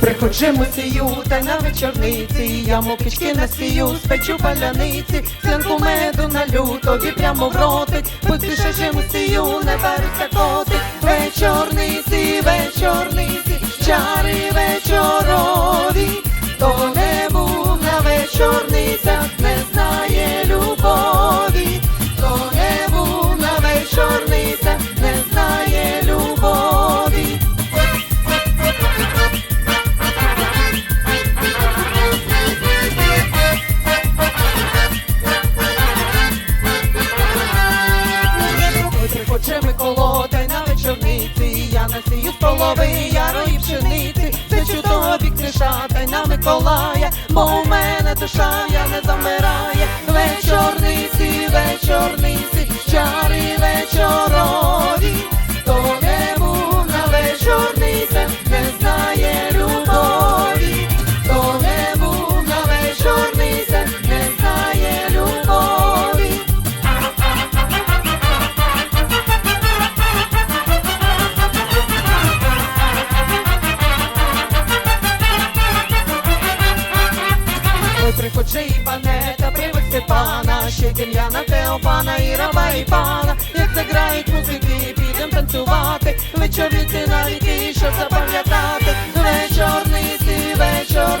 Приходжу сію, та на вечорниці, я мовкички насію, спечу паляниці, склянку меду налю, тобі прямо в ротик, пустіше сію, не беруться котик, вечорниці, вечорниці, чари полови ярої пшениці, Сичу тобі книша, та й на Миколая, бо у мене душа я не замирає. Вечорниці, вечорниці, І пане, та привезти пана, ще Дем'яна, Теопана і раба, і пана, як заграють музики, підем танцювати, вечорниці на віки, щоб запам'ятати, вечорниці, вечоро.